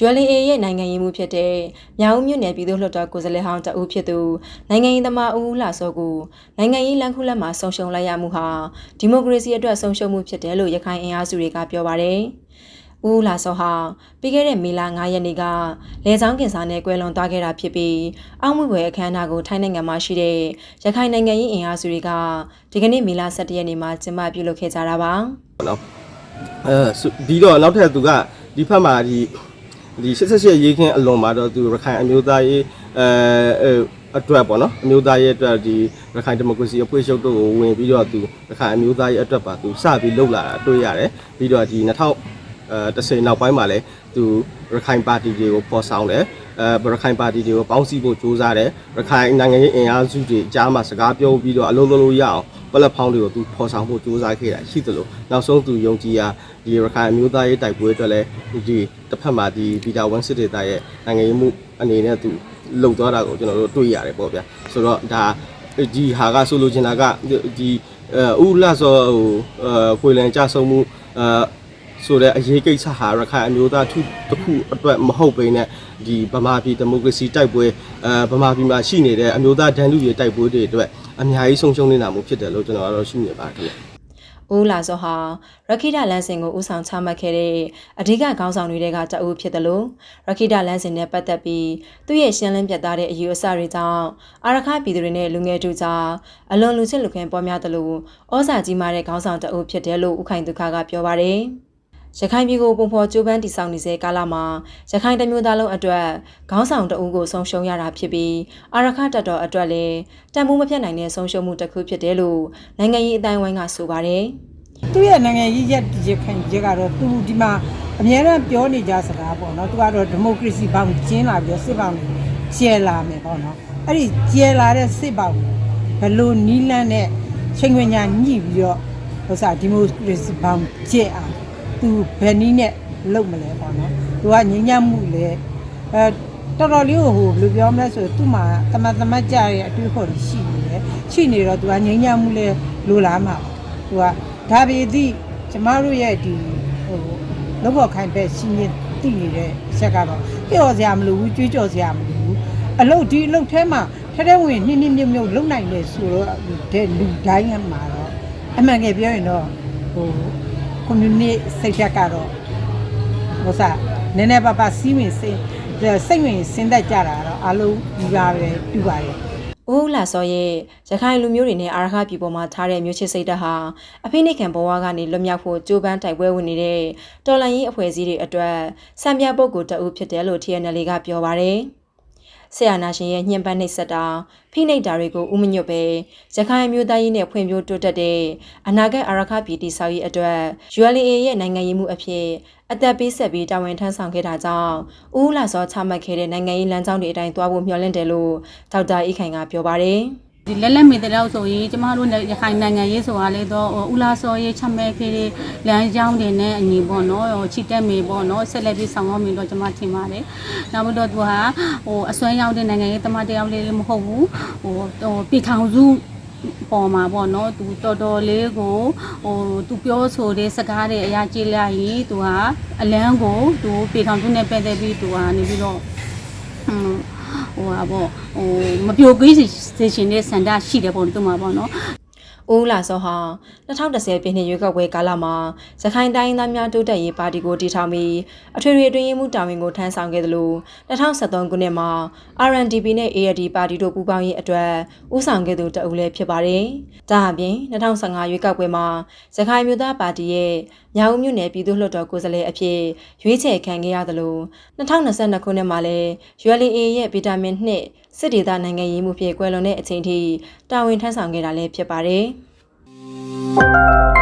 ULA ရဲ့နိုင်ငံရေးမှုဖြစ်တဲ့မြောက်ဦးမြို့နယ်ပြည်သူ့လွှတ်တော်ကိုယ်စားလှယ်ဟောင်းတဦးဖြစ်သူနိုင်ငံရေးသမားဦးဦးလှစောကိုနိုင်ငံရေးလမ်းခုလက်မှာဆုံရှုံလိုက်ရမှုဟာဒီမိုကရေစီအတွက်ဆုံရှုံမှုဖြစ်တယ်လို့ရခိုင်အင်အားစုတွေကပြောပါတယ်။ဦးလာစောဟာပြီးခဲ့တဲ့မေလ9ရက်နေ့ကလေကြောင်းကင်ဆာနဲ့ကွယ်လွန်သွားခဲ့တာဖြစ်ပြီးအောက်မှုွယ်အခမ်းအနားကိုထိုင်းနိုင်ငံမှာရှိတဲ့ရခိုင်နိုင်ငံရေးအင်အားစုတွေကဒီကနေ့မေလ17ရက်နေ့မှာကျင်းပပြုလုပ်ခဲ့ကြတာပါ။နော်အဲဆိုပြီးတော့နောက်ထပ်သူကဒီဖက်မှာဒီ ဒီ88ရေးခင်းအလွန်မှာတော့သူရခိုင်အမျိုးသားရေးအဲအဲအတွက်ပေါ့နော်အမျိုးသားရေးအတွက်ဒီရခိုင်ဒီမိုကရေစီအဖွဲ့ချုပ်တို့ကိုဝင်ပြီးတော့သူရခိုင်အမျိုးသားရေးအတွက်ပါသူစပြီးလှုပ်လာတာတွေ့ရတယ်ပြီးတော့ဒီ2000အဲ30နောက်ပိုင်းမှာလည်းသူရခိုင်ပါတီတွေကိုပေါ်ဆောင်တယ် အဲရခိုင်ပါတီတွေကိုပေါင်းစည်းဖို့ကြိုးစားတယ်ရခိုင်နိုင်ငံရေးအင်အားစုတွေကြားမှာစကားပြောပြီးတော့အလုံးလုံးလို့ရအောင်ပလက်ဖောင်းတွေကိုသူဖော်ဆောင်ဖို့ကြိုးစားခဲ့တာရှိသလိုနောက်ဆုံးသူယုံကြည်ရာဒီရခိုင်အမျိုးသားရေးတိုက်ပွဲအတွက်လည်းဒီတစ်ဖက်မှာဒီဗီတာ1စစ်ဒေတာရဲ့နိုင်ငံရေးမှုအနေနဲ့သူလှုပ်သွားတာကိုကျွန်တော်တို့တွေ့ရတယ်ပေါ့ဗျာဆိုတော့ဒါဒီဟာကဆိုလိုချင်တာကဒီအဲဥလဆိုဟိုအဲခွေလန်ကြဆုံမှုအဲ ဆိုတဲ့အရေးကိစ္စဟာရခိုင်အမျိုးသားထုတစ်ခုအတွက်မဟုတ်ဘဲနဲ့ဒီဗမာပြည်ဒီမိုကရေစီတိုက်ပွဲအဲဗမာပြည်မှာရှိနေတဲ့အမျိုးသားဒဏ်လူတွေတိုက်ပွဲတွေအတွက်အများကြီးဆုံးရှုံးနေတာမျိုးဖြစ်တယ်လို့ကျွန်တော်ကတော့ရှုမြင်ပါတယ်ခင်ဗျဦးလာစောဟာရခိတလမ်းစဉ်ကိုဦးဆောင်ချမှတ်ခဲ့တဲ့အဓိကခေါင်းဆောင်တွေကတအုပ်ဖြစ်တယ်လို့ရခိတလမ်းစဉ်နဲ့ပတ်သက်ပြီးသူ့ရဲ့ရှင်းလင်းပြသတဲ့အယူအဆတွေကြောင့်အာရခပြည်သူတွေနဲ့လူငယ်တို့ကြားအလွန်လူချစ်လူခင်ပေါ်များတယ်လို့ဩဇာကြီးမားတဲ့ခေါင်းဆောင်တအုပ်ဖြစ်တယ်လို့ဦးခိုင်သူခကပြောပါတယ် ရခိုင်ပြည်ကိုပုံဖော်ကြိုးပမ်းတည်ဆောက်နေစေကာလမှာရခိုင်တမျိုးသားလုံးအတွက်ခေါင်းဆောင်တအုပ်ကိုဆုံးရှုံးရတာဖြစ်ပြီးအာရခတပ်တော်အတွက်လည်းတန်ဖိုးမဖြတ်နိုင်တဲ့ဆုံးရှုံးမှုတစ်ခုဖြစ်တယ်လို့နိုင်ငံရေးအတိုင်းဝိုင်းကဆိုပါတယ်။သူ့ရဲ့နိုင်ငံရေးရက်ရခိုင်ရက်ကတော့သူဒီမှာအများအားပြောနေကြစကားပေါ့နော်သူကတော့ဒီမိုကရေစီဘောင်ကျင်းလာပြီးတော့စစ်ဘောင်ကိုကျဲလာမယ်ပေါ့နော်အဲ့ဒီကျဲလာတဲ့စစ်ဘောင်ကိုဘယ်လိုနီးလန်းနဲ့ချိန်ခွင်ညာညှိပြီးတော့ဟိုစားဒီမိုကရေစီဘောင်ကျဲအောင် သူဘယ်နည်းနဲ့လုပ်မလဲပေါ့နော်သူကငြိမ်းချမ်းမှုလေအဲတော်တော်လေးကိုဟိုဘယ်လိုပြောမလဲဆိုသူ့မှာတမတ်တမတ်ကြရဲ့အတွေ့အခေါ်တွေရှိနေတယ်ရှိနေတော့သူကငြိမ်းချမ်းမှုလေလိုလားမှာပေါ့သူကဒါပေသည့်ကျမတို့ရဲ့ဒီဟိုလောဘောခိုင်ဘက်ရှင်းရင်တည်နေတဲ့အချက်ကတော့ပြောစရာမလိုဘူးကြွေးကြော်စရာမလိုဘူးအလုတ်ဒီအလုတ်ထဲမှာထဲထဲဝင်နှင်းနှင်းမြုပ်မြုပ်လုံနိုင်တယ်ဆိုတော့တဲ့လူတိုင်းမှာတော့အမှန်ကပြောရင်တော့ဟို community စိတ်ဓာတ်ကတော့ဟိုစားနည်းနည်းပါးပါးစီးဝင်စိတ်စိတ်ဝင်စဉ်းသက်ကြတာကတော့အလုံးဒီပါပဲတူပါတယ်ဦးလာစောရဲ့ရခိုင်လူမျိုးတွေနဲ့အာရခပြည်ပေါ်မှာထားတဲ့မျိုးချစ်စိတ်ဓာတ်ဟာအဖိနှိတ်ခံဘဝကနေလွတ်မြောက်ဖို့ကြိုးပမ်းတိုက်ပွဲဝင်နေတဲ့တော်လန်ရေးအဖွဲ့အစည်းတွေအတွက်စံပြပုဂ္ဂိုလ်တအုပ်ဖြစ်တယ်လို့ TNL ကပြောပါရယ် ဆရာနာရှင်ရဲ့ညှဉ်းပန်းနှိပ်စက်တာဖိနှိပ်တာတွေကိုဥမညွတ်ပဲရခိုင်မျိုးသားရေးနဲ့ဖွံ့ဖြိုးတိုးတက်တဲ့အနာဂတ်အာရခပြည်တည်ဆောက်ရေးအတွက် ULA ရဲ့နိုင်ငံရေးမှုအဖြစ်အသက်ပေးဆက်ပြီးတာဝန်ထမ်းဆောင်ခဲ့တာကြောင့်ဦးလာစောချမှတ်ခဲ့တဲ့နိုင်ငံရေးလမ်းကြောင်းတွေအတိုင်းသွားဖို့မျှော်လင့်တယ်လို့ဒေါက်တာအေးခိုင်ကပြောပါတယ် ဒီလက်လက်မေတဲ့လောက်ဆိုရင်ကျမတို့ရခိုင်နိုင်ငံရေးဆိုတာလေတော့ဦးလာစောရေးချမဲ့ခေးလမ်းကြောင်းတွေနဲ့အညီပေါ့နော်ချီတက်မေပေါ့နော်ဆက်လက်ပြီးဆောင်ရွက်မယ်တော့ကျမထင်ပါတယ်။နောက်ပြီးတော့သူဟာဟိုအစွမ်းရောက်တဲ့နိုင်ငံရေးသမားတယောက်လေးမဟုတ်ဘူးဟိုဟိုပြည်ထောင်စုပေါ်မှာပေါ့နော်သူတော်တော်လေးကိုဟိုသူပြောဆိုတဲ့စကားတွေအရာကြည့်လိုက်ရင်သူဟာအလန်းကိုသူပြည်ထောင်စုနဲ့ပတ်သက်ပြီးသူဟာနေပြီးတော့ဟွန်း ဟိုဟာပေါ့ဟိုမပြိုကွေးစေရှင်တဲ့စန္ဒရှိတယ်ပေါ့သူမှာပေါ့နော်ဦးလာစောဟာ2010ပြည့်နှစ်ရွေးကောက်ပွဲကာလမှာရခိုင်တိုင်းသားများတိုးတက်ရေးပါတီကိုတည်ထောင်ပြီးအထွေထွေအတွင်းရေးမှူးတာဝန်ကိုထမ်းဆောင်ခဲ့သလို2013ခုနှစ်မှာ RNDP နဲ့ ARD ပါတီတို့ပူးပေါင်းရေးအတွက်ဦးဆောင်ခဲ့သူတအုပ်လည်းဖြစ်ပါတယ်။ဒါအပြင်2015ရွေးကောက်ပွဲမှာရခိုင်မျိုးသားပါတီရဲ့ မြောက်ဦးမြို့နယ်ပြည်သူ့လွှတ်တော်ကိုယ်စားလှယ်အဖြစ်ရွေးချယ်ခံခဲ့ရသလို2022ခုနှစ်မှာလည်း ULA ရဲ့ဗီတာမင်2စစ်ဒေသနိုင်ငံရေးမှုဖြစ်ကွယ်လွန်တဲ့အချိန်ထိတာဝန်ထမ်းဆောင်ခဲ့တာလည်းဖြစ်ပါတယ်။